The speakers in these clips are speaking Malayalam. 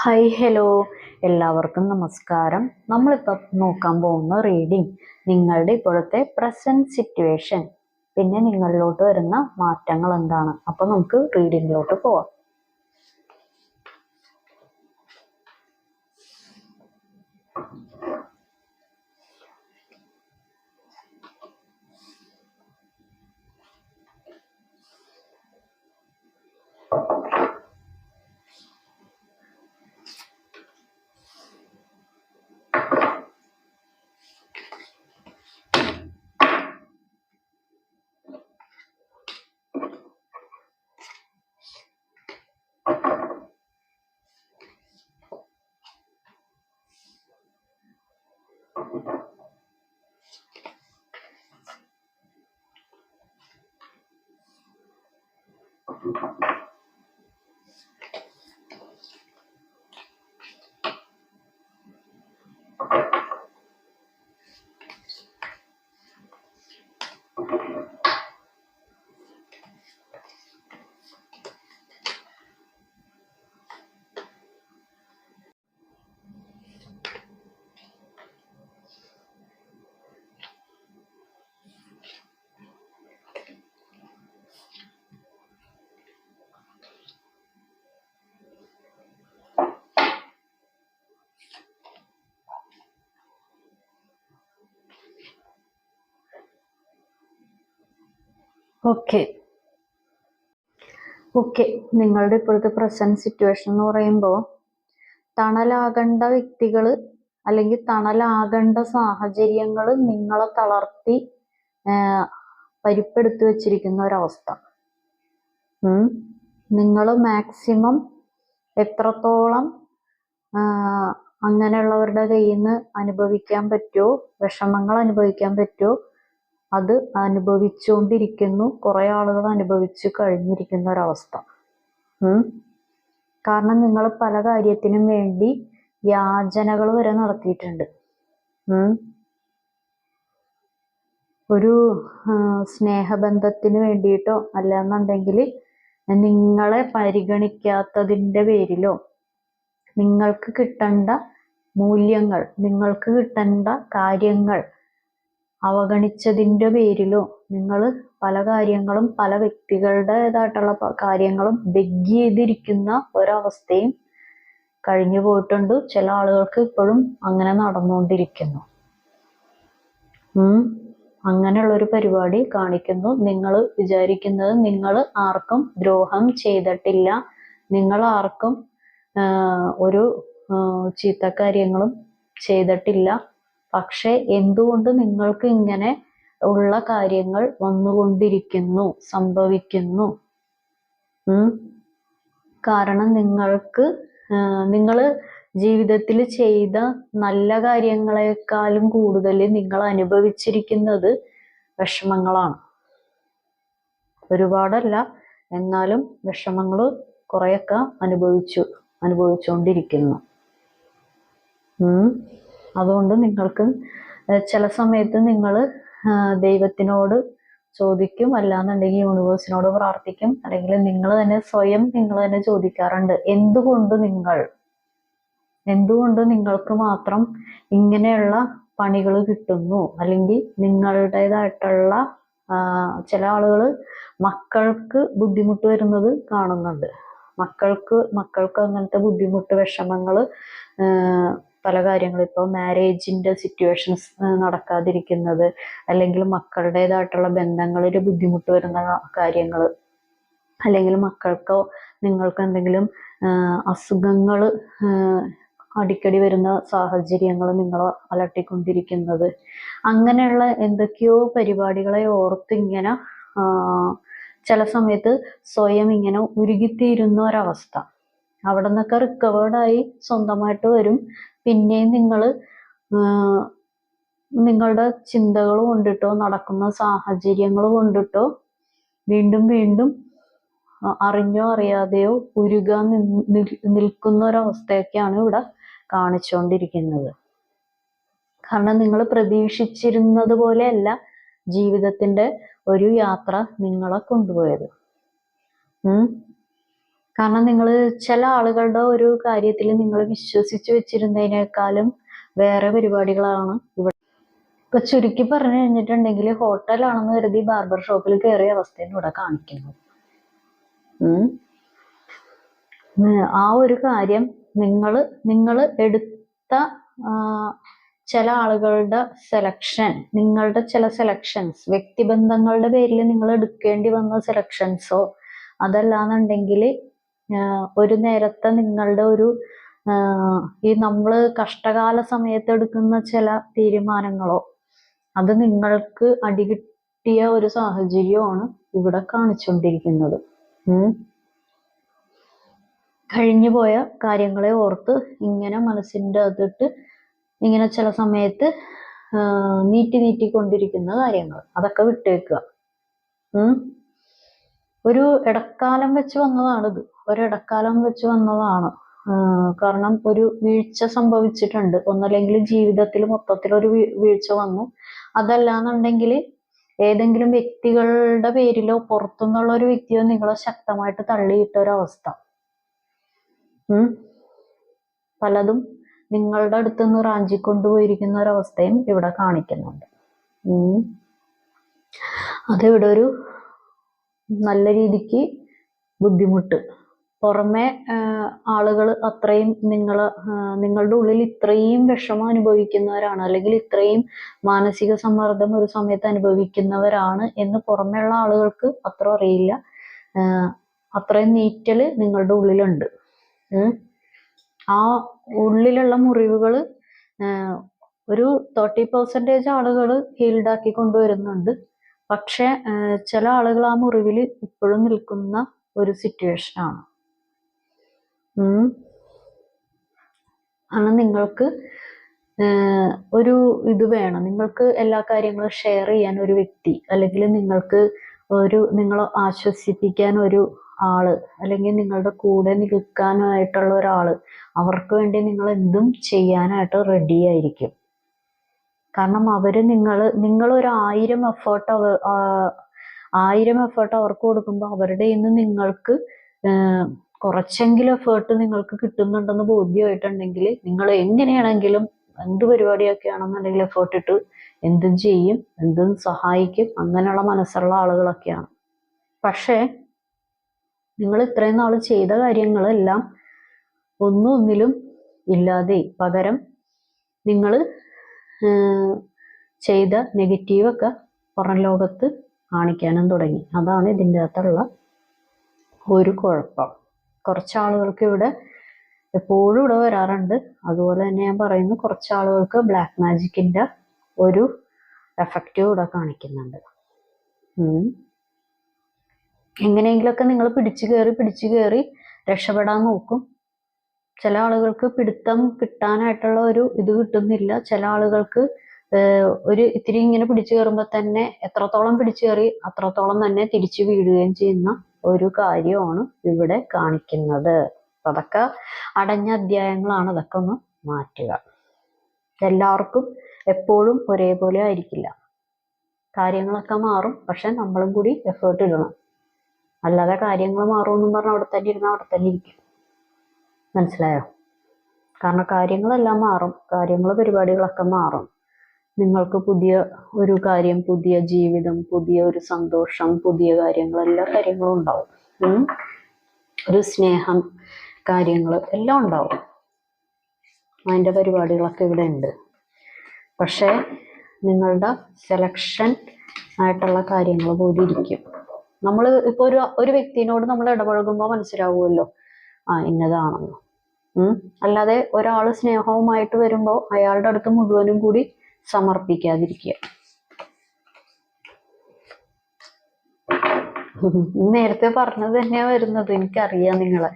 ഹായ് ഹലോ എല്ലാവർക്കും നമസ്കാരം. നമ്മളിപ്പോൾ നോക്കാൻ പോകുന്ന റീഡിംഗ് നിങ്ങളുടെ ഇപ്പോഴത്തെ പ്രസന്റ് സിറ്റുവേഷൻ പിന്നെ നിങ്ങളിലോട്ട് വരുന്ന മാറ്റങ്ങൾ എന്താണ്? അപ്പോൾ നമുക്ക് റീഡിങ്ങിലോട്ട് പോവാം. ഓക്കെ. ഓക്കെ നിങ്ങളുടെ ഇപ്പോഴത്തെ പ്രസന്റ് സിറ്റുവേഷൻ എന്ന് പറയുമ്പോൾ തണലാകേണ്ട വ്യക്തികൾ അല്ലെങ്കിൽ തണലാകേണ്ട സാഹചര്യങ്ങൾ നിങ്ങളെ തളർത്തി പരിപ്പെടുത്തി വച്ചിരിക്കുന്ന ഒരവസ്ഥ. നിങ്ങൾ മാക്സിമം എത്രത്തോളം അങ്ങനെയുള്ളവരുടെ കയ്യിൽ നിന്ന് അനുഭവിക്കാൻ പറ്റുമോ വിഷമങ്ങൾ അനുഭവിക്കാൻ പറ്റുമോ അത് അനുഭവിച്ചുകൊണ്ടിരിക്കുന്നു കുറെ ആളുകൾ അനുഭവിച്ചു കഴിഞ്ഞിരിക്കുന്ന ഒരവസ്ഥ. കാരണം നിങ്ങൾ പല കാര്യത്തിനും വേണ്ടി യാചനകൾ വരെ നടത്തിയിട്ടുണ്ട്. ഒരു സ്നേഹബന്ധത്തിന് വേണ്ടിയിട്ടോ അല്ലാന്നുണ്ടെങ്കിൽ നിങ്ങളെ പരിഗണിക്കാത്തതിന്റെ പേരിലോ നിങ്ങൾക്ക് കിട്ടേണ്ട മൂല്യങ്ങൾ നിങ്ങൾക്ക് കിട്ടേണ്ട കാര്യങ്ങൾ അവഗണിച്ചതിന്റെ പേരിലോ നിങ്ങൾ പല കാര്യങ്ങളും പല വ്യക്തികളുടേതായിട്ടുള്ള കാര്യങ്ങളും ബെഗ് ചെയ്തിരിക്കുന്ന ഒരവസ്ഥയും കഴിഞ്ഞു പോയിട്ടുണ്ട്. ചില ആളുകൾക്ക് ഇപ്പോഴും അങ്ങനെ നടന്നുകൊണ്ടിരിക്കുന്നു. അങ്ങനെയുള്ളൊരു പരിപാടി കാണിക്കുന്നു. നിങ്ങൾ വിചാരിക്കുന്നത് നിങ്ങൾ ആർക്കും ദ്രോഹം ചെയ്തിട്ടില്ല. നിങ്ങൾ ആർക്കും ഒരു ആഹ്, ചീത്ത കാര്യങ്ങളും ചെയ്തിട്ടില്ല. പക്ഷെ എന്തുകൊണ്ട് നിങ്ങൾക്ക് ഇങ്ങനെ ഉള്ള കാര്യങ്ങൾ വന്നുകൊണ്ടിരിക്കുന്നു സംഭവിക്കുന്നു? കാരണം നിങ്ങൾക്ക് നിങ്ങൾ ജീവിതത്തിൽ ചെയ്ത നല്ല കാര്യങ്ങളെക്കാളും കൂടുതൽ നിങ്ങൾ അനുഭവിച്ചിരിക്കുന്നത് വിഷമങ്ങളാണ്. ഒരുപാടല്ല എന്നാലും വിഷമങ്ങൾ കുറേയൊക്കെ അനുഭവിച്ചു അനുഭവിച്ചുകൊണ്ടിരിക്കുന്നു. അതുകൊണ്ട് നിങ്ങൾക്ക് ചില സമയത്ത് നിങ്ങൾ ദൈവത്തിനോട് ചോദിക്കും. അല്ലാന്നുണ്ടെങ്കിൽ യൂണിവേഴ്സിനോട് പ്രാർത്ഥിക്കും. അല്ലെങ്കിൽ നിങ്ങൾ തന്നെ സ്വയം നിങ്ങൾ തന്നെ ചോദിക്കാറുണ്ട്. എന്തുകൊണ്ട് നിങ്ങൾ? എന്തുകൊണ്ട് നിങ്ങൾക്ക് മാത്രം ഇങ്ങനെയുള്ള പണികൾ കിട്ടുന്നു? അല്ലെങ്കിൽ നിങ്ങളുടേതായിട്ടുള്ള ചില ആളുകൾ മക്കൾക്ക് ബുദ്ധിമുട്ട് വരുന്നത് കാണുന്നുണ്ട്. മക്കൾക്ക് മക്കൾക്ക് അങ്ങനത്തെ ബുദ്ധിമുട്ട് വിഷമങ്ങൾ പല കാര്യങ്ങളും ഇപ്പോൾ മാരേജിന്റെ സിറ്റുവേഷൻസ് നടക്കാതിരിക്കുന്നത് അല്ലെങ്കിൽ മക്കളുടേതായിട്ടുള്ള ബന്ധങ്ങളിൽ ബുദ്ധിമുട്ട് വരുന്ന കാര്യങ്ങൾ അല്ലെങ്കിൽ മക്കൾക്കോ നിങ്ങൾക്ക് എന്തെങ്കിലും അസുഖങ്ങൾ അടിക്കടി വരുന്ന സാഹചര്യങ്ങൾ നിങ്ങൾ അലട്ടിക്കൊണ്ടിരിക്കുന്നത്. അങ്ങനെയുള്ള എന്തൊക്കെയോ പരിപാടികളെ ഓർത്ത് ഇങ്ങനെ ചില സമയത്ത് സ്വയം ഇങ്ങനെ ഉരുകിത്തീരുന്ന ഒരവസ്ഥ. അവിടെ നിന്നൊക്കെ റിക്കവേർഡായി സ്വന്തമായിട്ട് വരും. പിന്നെയും നിങ്ങൾ നിങ്ങളുടെ ചിന്തകൾ കൊണ്ടിട്ടോ നടക്കുന്ന സാഹചര്യങ്ങൾ കൊണ്ടിട്ടോ വീണ്ടും വീണ്ടും അറിഞ്ഞോ അറിയാതെയോ ഉരുകാൻ നിൽ- നിൽ- നിൽക്കുന്ന ഒരവസ്ഥയൊക്കെയാണ് ഇവിടെ കാണിച്ചുകൊണ്ടിരിക്കുന്നത് കാരണം നിങ്ങൾ പ്രതീക്ഷിച്ചിരുന്നത് പോലെയല്ല ജീവിതത്തിന്റെ ഒരു യാത്ര നിങ്ങളെ കൊണ്ടുപോയത്. കാരണം നിങ്ങൾ ചില ആളുകളുടെ ഒരു കാര്യത്തിൽ നിങ്ങൾ വിശ്വസിച്ച് വെച്ചിരുന്നതിനേക്കാളും വേറെ പരിപാടികളാണ് ഇവിടെ. ഇപ്പൊ ചുരുക്കി പറഞ്ഞു കഴിഞ്ഞിട്ടുണ്ടെങ്കിൽ ഹോട്ടലാണെന്ന് കരുതി ബാർബർ ഷോപ്പിൽ കയറിയ അവസ്ഥയാണ് ഇവിടെ കാണിക്കുന്നത്. ആ ഒരു കാര്യം നിങ്ങൾ നിങ്ങൾ എടുത്ത ചില ആളുകളുടെ സെലക്ഷൻ നിങ്ങളുടെ ചില സെലക്ഷൻസ് വ്യക്തിബന്ധങ്ങളുടെ പേരിൽ നിങ്ങൾ എടുക്കേണ്ടി വന്ന സെലക്ഷൻസോ അതല്ലാന്നുണ്ടെങ്കിൽ ഒരു നേരത്തെ നിങ്ങളുടെ ഒരു ഈ നമ്മൾ കഷ്ടകാല സമയത്ത് എടുക്കുന്ന ചില തീരുമാനങ്ങളോ അത് നിങ്ങൾക്ക് അടികിട്ടിയ ഒരു സാഹചര്യമാണ് ഇവിടെ കാണിച്ചുകൊണ്ടിരിക്കുന്നത്. കഴിഞ്ഞു പോയ കാര്യങ്ങളെ ഓർത്ത് ഇങ്ങനെ മനസ്സിന്റെ അതിട്ട് ഇങ്ങനെ ചില സമയത്ത് നീട്ടി നീട്ടിക്കൊണ്ടിരിക്കുന്ന കാര്യങ്ങൾ അതൊക്കെ വിട്ടേക്കുക. ഒരു ഇടക്കാലം വെച്ച് വന്നതാണിത്. ഒരു ഇടക്കാലം വെച്ച് വന്നതാണ്. കാരണം ഒരു വീഴ്ച സംഭവിച്ചിട്ടുണ്ട്. ഒന്നല്ലെങ്കിൽ ജീവിതത്തിൽ മൊത്തത്തിൽ ഒരു വീഴ്ച വന്നു. അതല്ലാന്നുണ്ടെങ്കിൽ ഏതെങ്കിലും വ്യക്തികളുടെ പേരിലോ പുറത്തുനിന്നുള്ള ഒരു വ്യക്തിയോ നിങ്ങളെ ശക്തമായിട്ട് തള്ളിയിട്ട ഒരവസ്ഥ. പലതും നിങ്ങളുടെ അടുത്ത് നിന്ന് റാഞ്ചിക്കൊണ്ടുപോയിരിക്കുന്ന ഒരവസ്ഥയും ഇവിടെ കാണിക്കുന്നുണ്ട്. അതിവിടെ നല്ല രീതിക്ക് ബുദ്ധിമുട്ട്. പുറമെ ആളുകൾ അത്രയും നിങ്ങൾ നിങ്ങളുടെ ഉള്ളിൽ ഇത്രയും വിഷമം അനുഭവിക്കുന്നവരാണ് അല്ലെങ്കിൽ ഇത്രയും മാനസിക സമ്മർദ്ദം ഒരു സമയത്ത് അനുഭവിക്കുന്നവരാണ് എന്ന് പുറമെയുള്ള ആളുകൾക്ക് അത്ര അറിയില്ല. അത്രയും നീറ്റൽ നിങ്ങളുടെ ഉള്ളിലുണ്ട്. ആ ഉള്ളിലുള്ള മുറിവുകൾ ഒരു തേർട്ടി പെർസെന്റേജ് ആളുകൾ ഹീൽഡ് ആക്കി കൊണ്ടുവരുന്നുണ്ട്. പക്ഷെ ചില ആളുകൾ ആ മുറിവിൽ ഇപ്പോഴും നിൽക്കുന്ന ഒരു സിറ്റുവേഷൻ ആണ്. ആണ് നിങ്ങൾക്ക് ഒരു ഇത് വേണം. നിങ്ങൾക്ക് എല്ലാ കാര്യങ്ങളും ഷെയർ ചെയ്യാൻ ഒരു വ്യക്തി അല്ലെങ്കിൽ നിങ്ങൾക്ക് ഒരു നിങ്ങളെ ആശ്വസിപ്പിക്കാൻ ഒരു ആൾ അല്ലെങ്കിൽ നിങ്ങളുടെ കൂടെ നിൽക്കാനായിട്ടുള്ള ഒരാൾ അവർക്ക് വേണ്ടി നിങ്ങൾ എന്തും ചെയ്യാനായിട്ട് റെഡി ആയിരിക്കും. കാരണം അവർ നിങ്ങൾ നിങ്ങൾ ഒരു ആയിരം എഫേർട്ട് അവർ ആയിരം എഫേർട്ട് അവർക്ക് കൊടുക്കുമ്പോൾ അവരുടെ ഇന്ന് നിങ്ങൾക്ക് കുറച്ചെങ്കിലും എഫേർട്ട് നിങ്ങൾക്ക് കിട്ടുന്നുണ്ടെന്ന് ബോധ്യമായിട്ടുണ്ടെങ്കിൽ നിങ്ങൾ എങ്ങനെയാണെങ്കിലും എന്ത് പരിപാടിയൊക്കെ ആണെന്നുണ്ടെങ്കിൽ എഫേർട്ട് ഇട്ട് എന്തും ചെയ്യും എന്തും സഹായിക്കും അങ്ങനെയുള്ള മനസ്സുള്ള ആളുകളൊക്കെയാണ്. പക്ഷേ നിങ്ങൾ ഇത്രയും നാൾ ചെയ്ത കാര്യങ്ങളെല്ലാം ഒന്നും ഒന്നിലും ഇല്ലാതെ പകരം നിങ്ങൾ ചെയ്ത നെഗറ്റീവൊക്കെ പുറം ലോകത്ത് കാണിക്കാനും തുടങ്ങി. അതാണ് ഇതിന്റെ അകത്തുള്ള ഒരു കുഴപ്പം. കുറച്ച് ആളുകൾക്ക് ഇവിടെ എപ്പോഴും ഇവിടെ വരാറുണ്ട്. അതുപോലെ തന്നെ ഞാൻ പറയുന്നു കുറച്ച് ആളുകൾക്ക് ബ്ലാക്ക് മാജിക്കിന്റെ ഒരു എഫക്റ്റീവ് ഇവിടെ കാണിക്കുന്നുണ്ട്. എങ്ങനെയെങ്കിലൊക്കെ നിങ്ങൾ പിടിച്ചു കയറി പിടിച്ചു കയറി രക്ഷപ്പെടാൻ നോക്കും. ചില ആളുകൾക്ക് പിടുത്തം കിട്ടാനായിട്ടുള്ള ഒരു ഇത് കിട്ടുന്നില്ല. ചില ആളുകൾക്ക് ഒരു ഇത്തിരി ഇങ്ങനെ പിടിച്ചു കയറുമ്പോൾ തന്നെ എത്രത്തോളം പിടിച്ചു കയറി അത്രത്തോളം തന്നെ തിരിച്ചു വീഴുകയും ചെയ്യുന്ന ഒരു കാര്യമാണ് ഇവിടെ കാണിക്കുന്നത്. അതൊക്കെ അടഞ്ഞ അധ്യായങ്ങളാണ്. അതൊക്കെ ഒന്ന് മാറ്റുക. എല്ലാവർക്കും എപ്പോഴും ഒരേപോലെ ആയിരിക്കില്ല. കാര്യങ്ങളൊക്കെ മാറും പക്ഷെ നമ്മളും കൂടി എഫേർട്ട് ഇടണം. അല്ലാതെ കാര്യങ്ങൾ മാറുമെന്നും പറഞ്ഞാൽ അവിടെ തന്നെ ഇരുന്നാൽ അവിടെ തന്നെ ഇരിക്കും. മനസ്സിലായോ? കാരണം കാര്യങ്ങളെല്ലാം മാറും. കാര്യങ്ങൾ പരിപാടികളൊക്കെ മാറും. നിങ്ങൾക്ക് പുതിയ ഒരു കാര്യം പുതിയ ജീവിതം പുതിയ ഒരു സന്തോഷം പുതിയ കാര്യങ്ങൾ എല്ലാ കാര്യങ്ങളും ഉണ്ടാവും. ഒരു സ്നേഹം കാര്യങ്ങൾ എല്ലാം ഉണ്ടാവും. അതിന്റെ പരിപാടികളൊക്കെ ഇവിടെ ഉണ്ട്. പക്ഷേ നിങ്ങളുടെ സെലക്ഷൻ ആയിട്ടുള്ള കാര്യങ്ങൾ പോലെ ഇരിക്കും. നമ്മൾ ഇപ്പോൾ ഒരു ഒരു വ്യക്തിനോട് നമ്മൾ ഇടപഴകുമ്പോൾ മനസ്സിലാവുമല്ലോ. ആ ഇന്നതാണെന്ന്. അല്ലാതെ ഒരാൾ സ്നേഹവുമായിട്ട് വരുമ്പോൾ അയാളുടെ അടുത്ത് മുഴുവനും കൂടി സമർപ്പിക്കാതിരിക്കുക. നേരത്തെ പറഞ്ഞത് തന്നെയാ വരുന്നത്. എനിക്കറിയാം നിങ്ങളെ.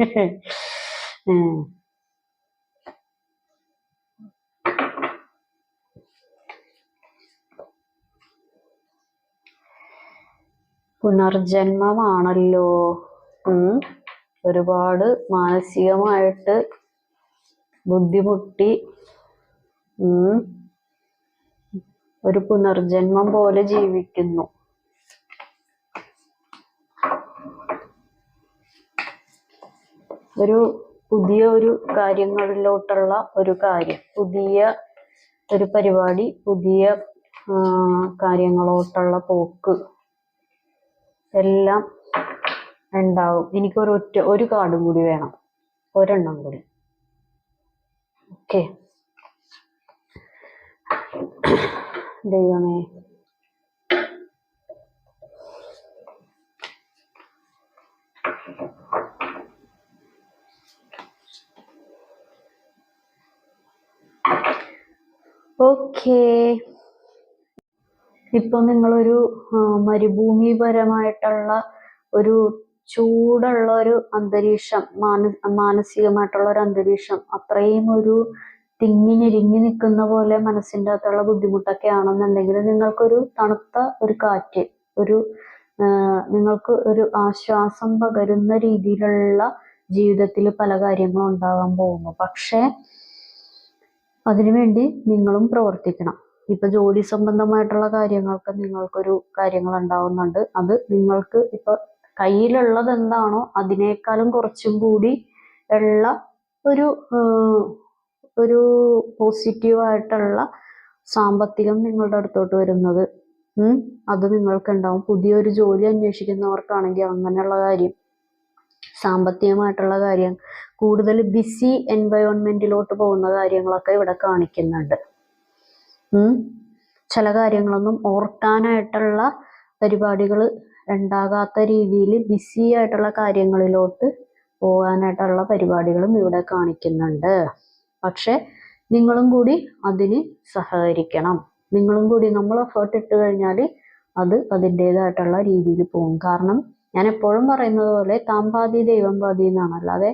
പുനർജന്മമാണല്ലോ. ഉം. ഒരുപാട് മാനസികമായിട്ട് ബുദ്ധിമുട്ടി ഒരു പുനർജന്മം പോലെ ജീവിക്കുന്നു. ഒരു പുതിയ ഒരു കാര്യങ്ങളിലോട്ടുള്ള ഒരു കാര്യം പുതിയ ഒരു പരിപാടി പുതിയ കാര്യങ്ങളോട്ടുള്ള പോക്ക് എല്ലാം ഉണ്ടാവും. എനിക്കൊരു ഒറ്റ ഒരു കാർഡും കൂടി വേണം. ഒരെണ്ണം കൂടി. ഓക്കെ ദൈവമേ. ഓക്കേ ഇപ്പൊ നിങ്ങളൊരു മരുഭൂമിപരമായിട്ടുള്ള ഒരു ചൂടുള്ള ഒരു അന്തരീക്ഷം മാന മാനസികമായിട്ടുള്ള ഒരു അന്തരീക്ഷം അത്രയും ഒരു തിങ്ങിഞ്ഞിരിങ്ങി നിൽക്കുന്ന പോലെ മനസ്സിന്റെ അകത്തുള്ള ബുദ്ധിമുട്ടൊക്കെ ആണെന്നുണ്ടെങ്കിൽ നിങ്ങൾക്കൊരു തണുത്ത ഒരു കാറ്റ് ഒരു നിങ്ങൾക്ക് ഒരു ആശ്വാസം പകരുന്ന രീതിയിലുള്ള ജീവിതത്തിൽ പല കാര്യങ്ങളും ഉണ്ടാകാൻ പോകുന്നു. പക്ഷേ അതിനുവേണ്ടി നിങ്ങളും പ്രവർത്തിക്കണം. ഇപ്പൊ ജോലി സംബന്ധമായിട്ടുള്ള കാര്യങ്ങൾക്ക് നിങ്ങൾക്കൊരു കാര്യങ്ങൾ ഉണ്ടാവുന്നുണ്ട്. അത് നിങ്ങൾക്ക് ഇപ്പൊ കയ്യിലുള്ളത് എന്താണോ അതിനേക്കാളും കുറച്ചും കൂടി ഉള്ള ഒരു ഒരു പോസിറ്റീവായിട്ടുള്ള സാമ്പത്തികം നിങ്ങളുടെ അടുത്തോട്ട് വരുന്നത് അത് നിങ്ങൾക്ക് ഉണ്ടാവും പുതിയൊരു ജോലി അന്വേഷിക്കുന്നവർക്കാണെങ്കിൽ അങ്ങനെയുള്ള കാര്യം സാമ്പത്തികമായിട്ടുള്ള കാര്യം കൂടുതൽ ബിസി എൻവയോൺമെന്റിലോട്ട് പോകുന്ന കാര്യങ്ങളൊക്കെ ഇവിടെ കാണിക്കുന്നുണ്ട്. ചില കാര്യങ്ങളൊന്നും ഓർക്കാനായിട്ടുള്ള പരിപാടികൾ ഉണ്ടാകാത്ത രീതിയിൽ ബിസി ആയിട്ടുള്ള കാര്യങ്ങളിലോട്ട് പോകാനായിട്ടുള്ള പരിപാടികളും ഇവിടെ കാണിക്കുന്നുണ്ട്. പക്ഷെ നിങ്ങളും കൂടി അതിന് സഹകരിക്കണം. നിങ്ങളും കൂടി നമ്മൾ എഫേർട്ട് ഇട്ട് കഴിഞ്ഞാൽ അത് അതിന്റെതായിട്ടുള്ള രീതിയിൽ പോകും. കാരണം ഞാൻ എപ്പോഴും പറയുന്നത് പോലെ താൻ പാതി ദൈവം പാതി എന്നാണ്. അല്ലാതെ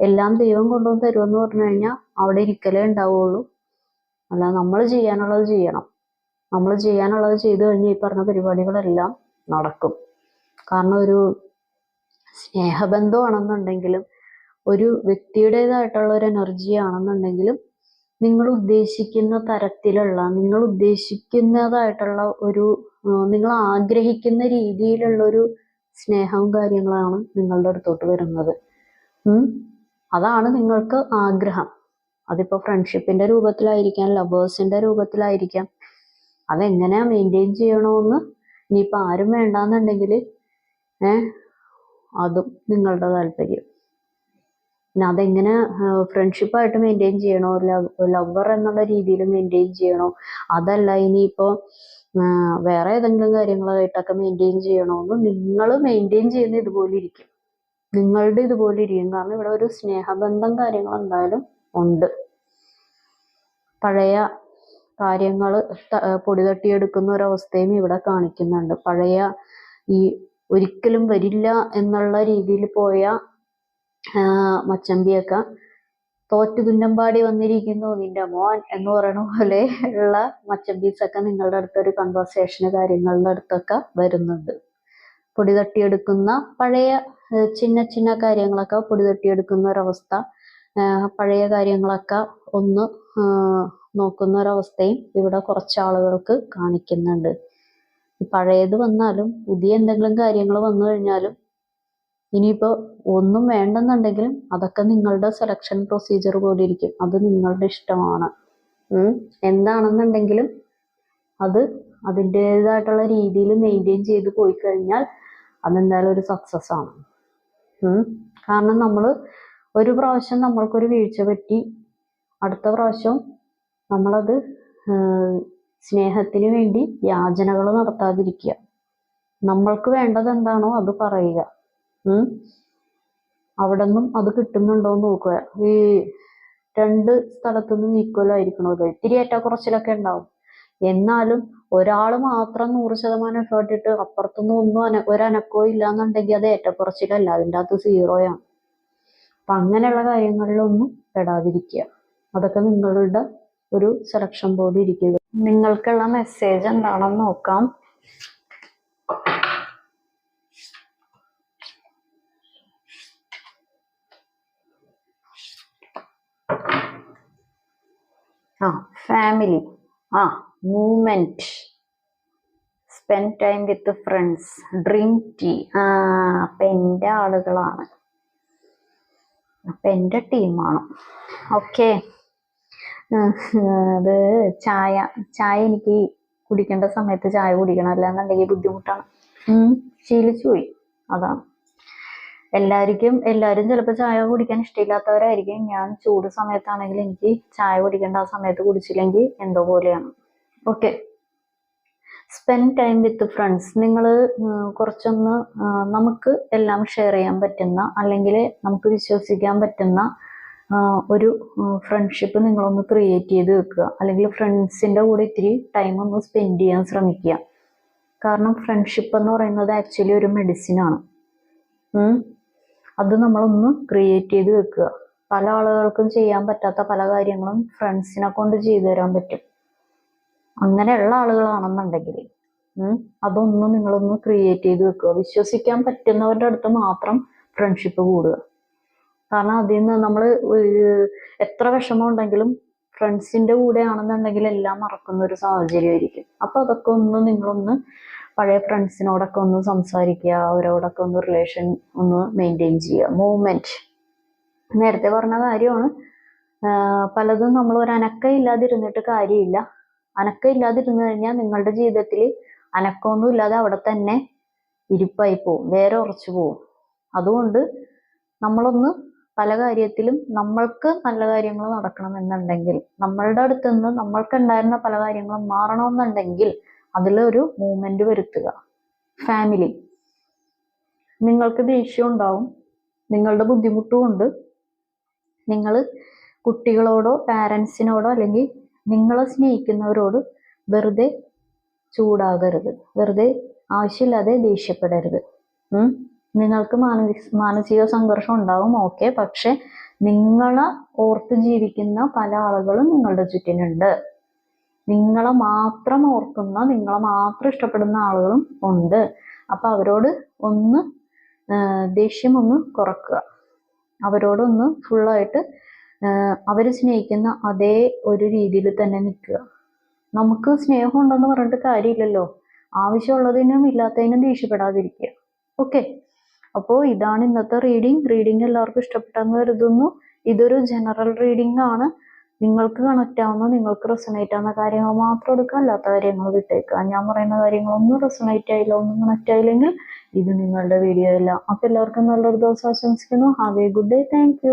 എല്ലാം ദൈവം കൊണ്ടുവന്ന് തരുമെന്ന് പറഞ്ഞു കഴിഞ്ഞാൽ അവിടെ ഇരിക്കലേ ഉണ്ടാവുള്ളൂ. അല്ല നമ്മൾ ചെയ്യാനുള്ളത് ചെയ്യണം. നമ്മൾ ചെയ്യാനുള്ളത് ചെയ്തു കഴിഞ്ഞാൽ ഈ പറഞ്ഞ പരിപാടികളെല്ലാം നടക്കും. കാരണം ഒരു സ്നേഹബന്ധമാണെന്നുണ്ടെങ്കിലും ഒരു വ്യക്തിയുടേതായിട്ടുള്ള ഒരു എനർജി ആണെന്നുണ്ടെങ്കിലും നിങ്ങൾ ഉദ്ദേശിക്കുന്ന തരത്തിലുള്ള നിങ്ങൾ ഉദ്ദേശിക്കുന്നതായിട്ടുള്ള ഒരു നിങ്ങൾ ആഗ്രഹിക്കുന്ന രീതിയിലുള്ള ഒരു സ്നേഹവും കാര്യങ്ങളാണ് നിങ്ങളുടെ അടുത്തോട്ട് വരുന്നത്. അതാണ് നിങ്ങൾക്ക് ആഗ്രഹം. അതിപ്പോ ഫ്രണ്ട്ഷിപ്പിന്റെ രൂപത്തിലായിരിക്കാം ലവേഴ്സിന്റെ രൂപത്തിലായിരിക്കാം. അതെങ്ങനെയാ മെയിന്റെയിൻ ചെയ്യണമെന്ന് ഇനിയിപ്പോൾ ആരും വേണ്ടാന്നുണ്ടെങ്കിൽ ഏഹ് അതും നിങ്ങളുടെ താല്പര്യം. പിന്നെ അതെങ്ങനെ ഫ്രണ്ട്ഷിപ്പായിട്ട് മെയിന്റെയിൻ ചെയ്യണോ? ലവർ എന്നുള്ള രീതിയിൽ മെയിന്റെയിൻ ചെയ്യണോ? അതല്ല ഇനിയിപ്പോൾ വേറെ ഏതെങ്കിലും കാര്യങ്ങളായിട്ടൊക്കെ മെയിന്റെയിൻ ചെയ്യണമെന്ന് നിങ്ങൾ മെയിന്റെയിൻ ചെയ്യുന്ന ഇതുപോലെ ഇരിക്കും. നിങ്ങളുടെ ഇതുപോലെ ഇരിക്കും. കാരണം ഇവിടെ ഒരു സ്നേഹബന്ധം കാര്യങ്ങൾ എന്തായാലും ഉണ്ട്. പഴയ കാര്യങ്ങൾ പൊടി തട്ടിയെടുക്കുന്ന അവസ്ഥയും ഇവിടെ കാണിക്കുന്നുണ്ട്. പഴയ ഈ ഒരിക്കലും വരില്ല എന്നുള്ള രീതിയിൽ പോയ മച്ചമ്പിയൊക്കെ തോറ്റു തുന്നമ്പാടി വന്നിരിക്കുന്നു നിന്റെ മോൻ എന്ന് പറയണ പോലെ ഉള്ള മച്ചമ്പീസൊക്കെ നിങ്ങളുടെ അടുത്ത് ഒരു കൺവെർസേഷന് കാര്യങ്ങളുടെ അടുത്തൊക്കെ വരുന്നുണ്ട്. പൊടി തട്ടിയെടുക്കുന്ന പഴയ ചിന്ന ചിന്ന കാര്യങ്ങളൊക്കെ പൊടി തട്ടിയെടുക്കുന്ന ഒരവസ്ഥ പഴയ കാര്യങ്ങളൊക്കെ ഒന്ന് നോക്കുന്ന ഒരവസ്ഥയും ഇവിടെ കുറച്ച് ആളുകൾക്ക് കാണിക്കുന്നുണ്ട് പഴയത് വന്നാലും പുതിയ എന്തെങ്കിലും കാര്യങ്ങൾ വന്നു കഴിഞ്ഞാലും ഇനിയിപ്പോൾ ഒന്നും വേണ്ടെന്നുണ്ടെങ്കിലും അതൊക്കെ നിങ്ങളുടെ സെലക്ഷൻ പ്രൊസീജിയർ പോലെ ഇരിക്കും അത് നിങ്ങളുടെ ഇഷ്ടമാണ്. എന്താണെന്നുണ്ടെങ്കിലും അത് അതിന്റെതായിട്ടുള്ള രീതിയിൽ മെയിന്റെയിൻ ചെയ്ത് പോയി കഴിഞ്ഞാൽ അതെന്തായാലും ഒരു സക്സസ് ആണ്. കാരണം നമ്മൾ ഒരു പ്രാവശ്യം നമ്മൾക്കൊരു വീഴ്ച പറ്റി അടുത്ത പ്രാവശ്യം നമ്മളത് സ്നേഹത്തിന് വേണ്ടി യാചനകൾ നടത്താതിരിക്കുക. നമ്മൾക്ക് വേണ്ടത് എന്താണോ അത് പറയുക. അവിടെ നിന്നും അത് കിട്ടുന്നുണ്ടോ എന്ന് നോക്കുക. ഈ രണ്ട് സ്ഥലത്തുനിന്നും ഈക്വൽ ആയിരിക്കണമല്ലോ ഇത്തിരി ഏറ്റക്കുറച്ചിലൊക്കെ ഉണ്ടാവും. എന്നാലും ഒരാൾ മാത്രം നൂറ് ശതമാനം എഫേർട്ട് ഇട്ട് അപ്പുറത്തുനിന്ന് ഒന്നും അന ഇല്ല ഇല്ലാന്നുണ്ടെങ്കിൽ അത് ഏറ്റക്കുറച്ചിലല്ല അതിന്റെ അകത്ത് സീറോയാണ് അപ്പം അങ്ങനെയുള്ള കാര്യങ്ങളിലൊന്നും പെടാതിരിക്കുക. അതൊക്കെ നിങ്ങളുടെ ഒരു സെലക്ഷൻ ബോർഡ് ഇരിക്കുക നിങ്ങൾക്കുള്ള മെസ്സേജ് എന്താണെന്ന് നോക്കാം. ആ ഫാമിലി ആ moment spend time with friends drink tea ആ അപ്പം എന്റെ ആളുകളാണ്. അപ്പൊ എന്റെ ടീമാണ് ഓക്കെ അത് ചായ ചായ എനിക്ക് കുടിക്കേണ്ട സമയത്ത് ചായ കുടിക്കണം. അല്ലാന്നുണ്ടെങ്കിൽ ബുദ്ധിമുട്ടാണ്. ശീലിച്ചു പോയി. അതാണ്. എല്ലാവർക്കും എല്ലാവരും ചിലപ്പോൾ ചായ കുടിക്കാൻ ഇഷ്ടമില്ലാത്തവരായിരിക്കും. ഞാൻ ചൂട് സമയത്താണെങ്കിൽ എനിക്ക് ചായ കുടിക്കേണ്ട ആ സമയത്ത് കുടിച്ചില്ലെങ്കിൽ എന്തോ പോലെയാണ്. Okay spend time with friends നിങ്ങൾ കുറച്ചൊന്ന് നമുക്ക് എല്ലാം ഷെയർ ചെയ്യാൻ പറ്റുന്ന അല്ലെങ്കിൽ നമുക്ക് വിശ്വസിക്കാൻ പറ്റുന്ന ഒരു ഫ്രണ്ട്ഷിപ്പ് നിങ്ങളൊന്ന് ക്രിയേറ്റ് ചെയ്ത് വെക്കുക. അല്ലെങ്കിൽ ഫ്രണ്ട്സിന്റെ കൂടെ ഇത്തിരി ടൈം ഒന്ന് സ്പെൻഡ് ചെയ്യാൻ ശ്രമിക്കുക. കാരണം ഫ്രണ്ട്ഷിപ്പ് എന്ന് പറയുന്നത് ആക്ച്വലി ഒരു മെഡിസിനാണ് അത് നമ്മളൊന്ന് ക്രിയേറ്റ് ചെയ്ത് വെക്കുക. പല ആളുകൾക്കും ചെയ്യാൻ പറ്റാത്ത പല കാര്യങ്ങളും ഫ്രണ്ട്സിനെ കൊണ്ട് ചെയ്തു തരാൻ പറ്റും. അങ്ങനെയുള്ള ആളുകളാണെന്നുണ്ടെങ്കിൽ അതൊന്നും നിങ്ങളൊന്ന് ക്രിയേറ്റ് ചെയ്ത് വെക്കുക. വിശ്വസിക്കാൻ പറ്റുന്നവരുടെ അടുത്ത് മാത്രം ഫ്രണ്ട്ഷിപ്പ് കൂടുക. കാരണം അതിൽ നിന്ന് നമ്മൾ എത്ര വിഷമം ഉണ്ടെങ്കിലും ഫ്രണ്ട്സിന്റെ കൂടെ ആണെന്നുണ്ടെങ്കിൽ എല്ലാം മറക്കുന്ന ഒരു സാഹചര്യമായിരിക്കും. അപ്പൊ അതൊക്കെ ഒന്ന് നിങ്ങളൊന്ന് പഴയ ഫ്രണ്ട്സിനോടൊക്കെ ഒന്ന് സംസാരിക്കുക അവരോടൊക്കെ ഒന്ന് റിലേഷൻ ഒന്ന് മെയിന്റെയിൻ ചെയ്യുക. മൂവ്മെന്റ് നേരത്തെ പറഞ്ഞ കാര്യമാണ്. പലതും നമ്മൾ ഒരു കാര്യമില്ല. അനക്കം ഇല്ലാതിരുന്നു കഴിഞ്ഞാൽ നിങ്ങളുടെ ജീവിതത്തിൽ അനക്കമൊന്നും ഇല്ലാതെ അവിടെ തന്നെ ഇരിപ്പായി പോവും വേറെ ഉറച്ചു പോവും. അതുകൊണ്ട് നമ്മളൊന്ന് പല കാര്യത്തിലും നമ്മൾക്ക് നല്ല കാര്യങ്ങൾ നടക്കണം എന്നുണ്ടെങ്കിൽ നമ്മളുടെ അടുത്ത് നിന്ന് നമ്മൾക്ക് ഉണ്ടായിരുന്ന പല കാര്യങ്ങളും മാറണമെന്നുണ്ടെങ്കിൽ അതിലൊരു മൂവ്മെന്റ് വരുത്തുക. ഫാമിലി നിങ്ങൾക്ക് ദേഷ്യം ഉണ്ടാവും നിങ്ങളുടെ ബുദ്ധിമുട്ടും ഉണ്ട്. നിങ്ങൾ കുട്ടികളോടോ പാരൻസിനോടോ അല്ലെങ്കിൽ നിങ്ങളെ സ്നേഹിക്കുന്നവരോട് വെറുതെ ചൂടാകരുത്. വെറുതെ ആവശ്യമില്ലാതെ ദേഷ്യപ്പെടരുത്. നിങ്ങൾക്ക് മാനസിക മാനസിക സംഘർഷം ഉണ്ടാവും ഓക്കെ പക്ഷെ നിങ്ങളെ ഓർത്ത് ജീവിക്കുന്ന പല ആളുകളും നിങ്ങളുടെ ചുറ്റിനുണ്ട്. നിങ്ങളെ മാത്രം ഓർക്കുന്ന നിങ്ങളെ മാത്രം ഇഷ്ടപ്പെടുന്ന ആളുകളും ഉണ്ട്. അപ്പൊ അവരോട് ഒന്ന് ദേഷ്യം ഒന്ന് കുറക്കുക. അവരോടൊന്ന് ഫുള്ളായിട്ട് അവർ സ്നേഹിക്കുന്ന അതേ ഒരു രീതിയിൽ തന്നെ നിൽക്കുക. നമുക്ക് സ്നേഹം ഉണ്ടെന്ന് പറഞ്ഞിട്ട് കാര്യമില്ലല്ലോ. ആവശ്യമുള്ളതിനും ഇല്ലാത്തതിനും ദേഷ്യപ്പെടാതിരിക്കുക. ഓക്കെ? അപ്പോൾ ഇതാണ് ഇന്നത്തെ റീഡിംഗ് റീഡിംഗ് എല്ലാവർക്കും ഇഷ്ടപ്പെട്ടെന്ന് കരുതുന്നു. ഇതൊരു ജനറൽ റീഡിംഗ് ആണ്. നിങ്ങൾക്ക് കണക്റ്റ് ആവുന്ന നിങ്ങൾക്ക് റെസണേറ്റ് ആവുന്ന കാര്യങ്ങൾ മാത്രം എടുക്കുക. അല്ലാത്ത കാര്യങ്ങൾ വിട്ടേക്കുക. ഞാൻ പറയുന്ന കാര്യങ്ങളൊന്നും റെസണേറ്റ് ആയില്ല. ഒന്നും കണക്റ്റ് ആയില്ലെങ്കിൽ ഇത് നിങ്ങളുടെ വീഡിയോ അല്ല. അപ്പൊ എല്ലാവർക്കും നല്ലൊരു ദിവസം ആശംസിക്കുന്നു. Have a good day thank